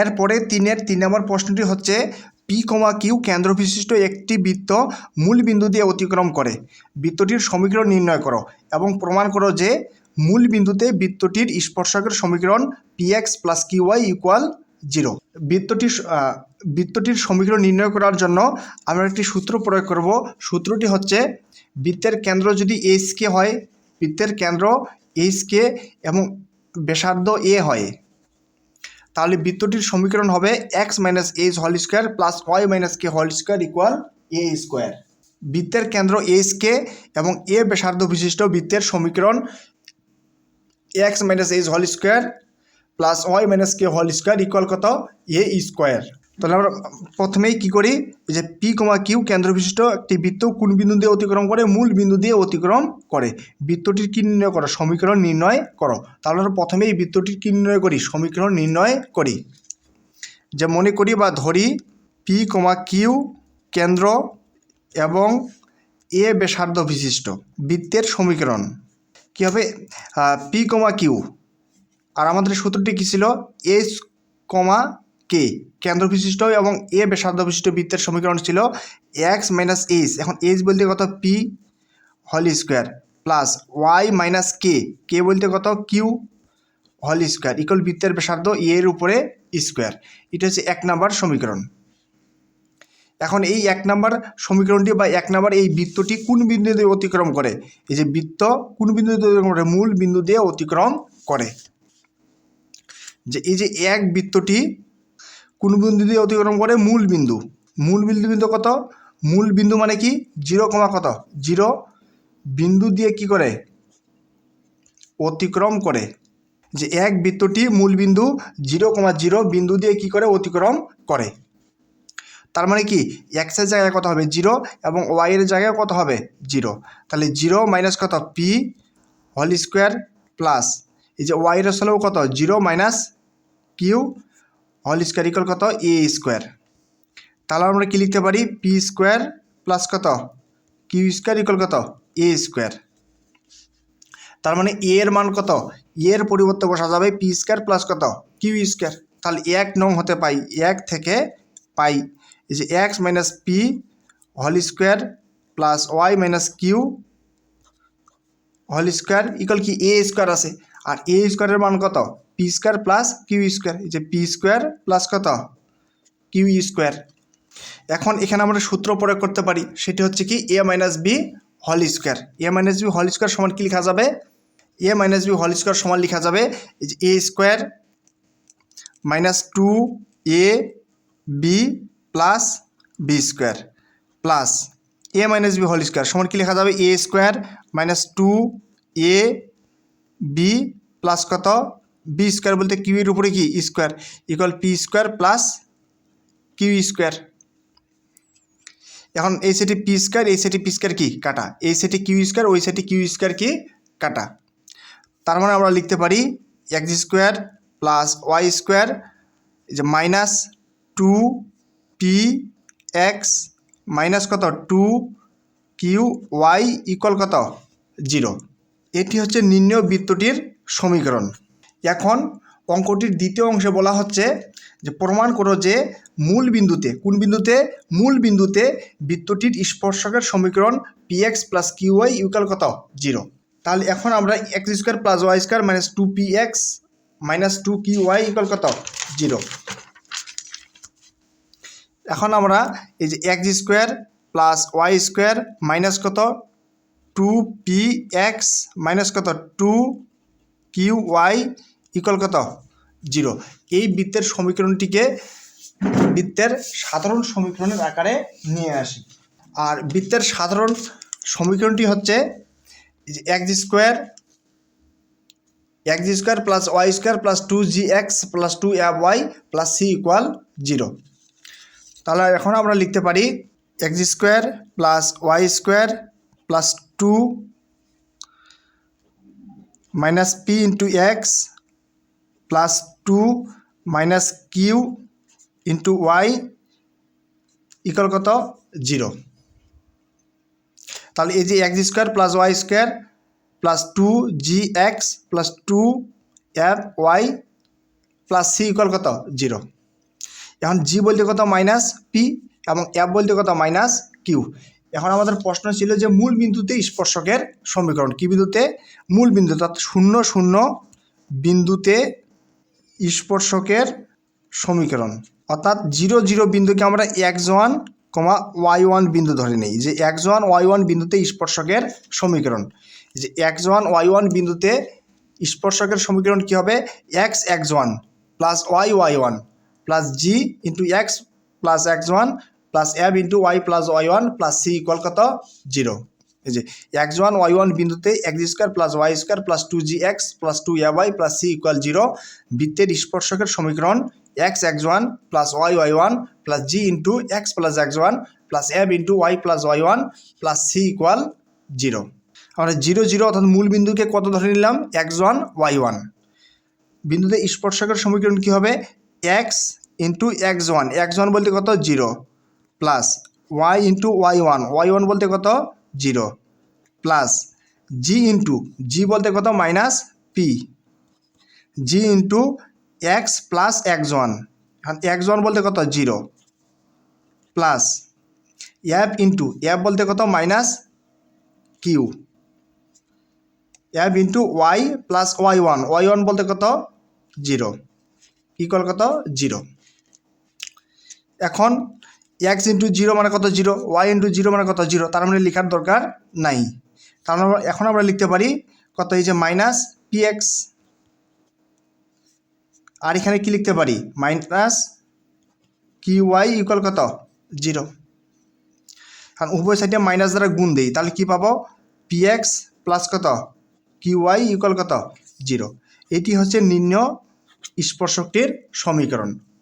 এরপরে তিনের তিন নম্বর প্রশ্নটি হচ্ছে পি কমা কিউ কেন্দ্র বিশিষ্ট একটি বৃত্ত মূল বিন্দু দিয়ে অতিক্রম করে। বৃত্তটির সমীকরণ নির্ণয় করো এবং প্রমাণ করো যে মূল বিন্দুতে বৃত্তটির স্পর্শকের সমীকরণ P X plus Q Y equal zero বৃত্তটির বৃত্তটির সমীকরণ নির্ণয় করার জন্য আমরা একটি সূত্র প্রয়োগ করব। সূত্রটি হচ্ছে বৃত্তের কেন্দ্র যদি এইচ কে হয়, বৃত্তের কেন্দ্র এইচ কে এবং ব্যাসার্ধ এ হয়। তাহলে বৃত্তটির সমীকরণ হবে X minus H whole square plus Y minus K whole square equal এ স্কোয়ার বৃত্তের কেন্দ্র এইচ কে এবং এ ব্যাসার্ধ বিশিষ্ট বৃত্তের সমীকরণ X minus H whole square plus Y minus K whole square equal কত? এ স্কোয়ার তাহলে আমরা প্রথমেই কি করি? যে পি কমা কিউ কেন্দ্র বিশিষ্ট একটি বৃত্ত কোন বিন্দু দিয়ে অতিক্রম করে? মূল বিন্দু দিয়ে অতিক্রম করে। বৃত্তটির কি নির্ণয় করো? সমীকরণ নির্ণয় করো। তাহলে আমরা প্রথমেই বৃত্তটির কি নির্ণয় করি? সমীকরণ নির্ণয় করি। যে মনে করি বা ধরি পি কমা কিউ কেন্দ্র এবং এ ব্যাসার্ধ বিশিষ্ট বৃত্তের সমীকরণ। কী হবে? পি কমা কিউ আর আমাদের সূত্রটি কী ছিল? S comma K? কেন্দ্র বিশিষ্ট এবং এ ব্যাসার্ধ বিশিষ্ট বৃত্তের সমীকরণ ছিল এক্স মাইনাস এইচ এখন এইচ বলতে কত? P whole square plus Y minus K K বলতে কত? কিউ হল স্কোয়ার ইকুয়াল বৃত্তের ব্যাসার্ধ এ এর উপরে স্কোয়ার এটা হচ্ছে এক নাম্বার সমীকরণ। এখন এই এক নাম্বার সমীকরণটি বা এক নাম্বার এই বৃত্তটি কোন বিন্দু দিয়ে অতিক্রম করে? এই যে বৃত্ত কোন বিন্দু দিয়ে অতিক্রম করে? মূল বিন্দু দিয়ে অতিক্রম করে। যে এই যে এক বৃত্তটি কোন বিন্দু দিয়ে অতিক্রম করে মূল বিন্দু। মূল বিন্দু বিন্দু কত? মূল বিন্দু মানে কি? জিরো কমা কত? জিরো। বিন্দু দিয়ে কি করে? অতিক্রম করে। যে এক বৃত্তটি মূল বিন্দু, জিরো কমা জিরো, বিন্দু দিয়ে কি করে? অতিক্রম করে। তার মানে কি? এক্সের জায়গায় কত হবে? জিরো। এবং ওয়াইয়ের জায়গায় কত হবে? জিরো। তাহলে জিরো মাইনাস কত? পি হোল স্কোয়ার প্লাস এই যে ওয়াইয়ের আসলেও কত? Zero minus Q whole square equal কত? এ স্কোয়ার তাহলে আমরা কি লিখতে পারি? পি স্কোয়ার প্লাস কত? কিউ স্কোয়ার ইকুয়াল কত? এ স্কোয়ার তার মানে এ এর মান কত? এর পরিবর্তে বসা যাবে পি স্কোয়ার প্লাস কত? কিউ স্কোয়ার তাহলে এক নং হতে পাই, এক থেকে পাই। যে X minus P whole square plus Y minus Q whole square equal কি? এ স্কোয়ার আছে। আর এ স্কোয়ারের মান কত? P square plus Q square এই যে পি স্কোয়ার প্লাস কত? কিউ স্কোয়ার এখন এখানে আমরা সূত্র প্রয়োগ করতে পারি, সেটি হচ্ছে কি A minus B whole square A minus B whole square সমান কি লেখা যাবে? A minus B whole square সমান লেখা যাবে, এই যে A square minus two A B plus B square plus A minus B whole square সমান কি লেখা যাবে? A square minus two A B plus কত? বি স্কোয়ার বলতে কিউ এর উপরে কি? Square equal P square plus Q square এখন এই সেটি পি স্কোয়ার এই সেটি পি স্কোয়ার কি? কাটা। এই সেটি কিউ স্কোয়ার ওই সেটি কিউ স্কোয়ার কি? কাটা। তার মানে আমরা লিখতে পারি X square plus Y square যে minus two P X minus কত? টু কিউ ওয়াই ইকুয়াল কত? জিরো এটি হচ্ছে নির্ণয় বৃত্তটির সমীকরণ। এখন অঙ্কটির দ্বিতীয় অংশে বলা হচ্ছে যে প্রমাণ করো যে মূল বিন্দুতে, কোন বিন্দুতে? মূল বিন্দুতে বৃত্তটির স্পর্শকের সমীকরণ P X plus Q Y equal কত? জিরো তাহলে এখন আমরা X square plus Y square minus two P X minus two Q Y equal কত? জিরো এখন আমরা এই যে X square plus Y square minus কত? টু পি এক্স মাইনাস কত? টু কিউ ওয়াই ইকুয়াল কত? জিরো এই বৃত্তের সমীকরণটিকে বৃত্তের সাধারণ সমীকরণের আকারে নিয়ে আসি। আর বৃত্তের সাধারণ সমীকরণটি হচ্ছে X square X square plus Y square plus two G X plus two F Y plus C equal zero তাহলে এখন আমরা লিখতে পারি X square plus Y square plus two minus P into X plus two minus Q into Y equal কত? Zero তাহলে এই যে X square plus Y square plus two G X plus two F Y plus C equal কত? Zero এখন জি বলতে কত? Minus P এবং F বলতে কত? মাইনাস কিউ এখন আমাদের প্রশ্ন ছিল যে মূল বিন্দুতে স্পর্শকের সমীকরণ, কি বিন্দুতে? মূল বিন্দু, অর্থাৎ শূন্য শূন্য বিন্দুতে স্পর্শকের সমীকরণ। অর্থাৎ জিরো জিরো বিন্দুকে আমরা X one comma Y one বিন্দু ধরে নিই। যে এক্স ওয়ান ওয়াই ওয়ান বিন্দুতে স্পর্শকের সমীকরণ। যে এক্স ওয়ান ওয়াই ওয়ান বিন্দুতে স্পর্শকের সমীকরণ কী হবে? X X one plus Y Y one plus G into X plus X one plus F into Y plus Y one plus C equal কত? Zero এই যে এক্স ওয়ান ওয়াই ওয়ান বিন্দুতে X square plus Y square plus two G X plus two A Y plus C equal zero বৃত্তের স্পর্শকের সমীকরণ X X one plus Y Y one plus G into X plus X one plus F into Y plus Y one plus C equal zero আমরা zero zero অর্থাৎ মূল বিন্দুকে কত ধরে নিলাম? এক্স ওয়ান ওয়াই ওয়ান বিন্দুতে স্পর্শকের সমীকরণ কী হবে? X into X one X one বলতে কত? Zero plus Y into Y one. Y one বলতে কত? Zero. Plus G into, G বলতে কত? Minus P. G into X plus X one. X one বলতে কত? Zero. Plus F into, F বলতে কত? Minus Q. F into Y plus Y one. Y one বলতে কত? জিরো। ইকুয়াল কত? Zero. এখন এক্স ইন্টু জিরো মানে কত জিরো ওয়াই ইন্টু জিরো মানে কত জিরো তার মানে লেখার দরকার নাই। আমরা এখন আমরা লিখতে পারি কত এই যে মাইনাস পি এক্স আর এখানে কি লিখতে পারি? মাইনাস কি ওয়াই ইকুয়াল কত? জিরো কারণ উভয় সাইডে মাইনাস দ্বারা গুণ দিই, তাহলে কি পাবো? পি এক্স প্লাস কত? কি ওয়াই ইকুয়াল কত? জিরো এটি হচ্ছে নিম্ন স্পর্শকটির সমীকরণ।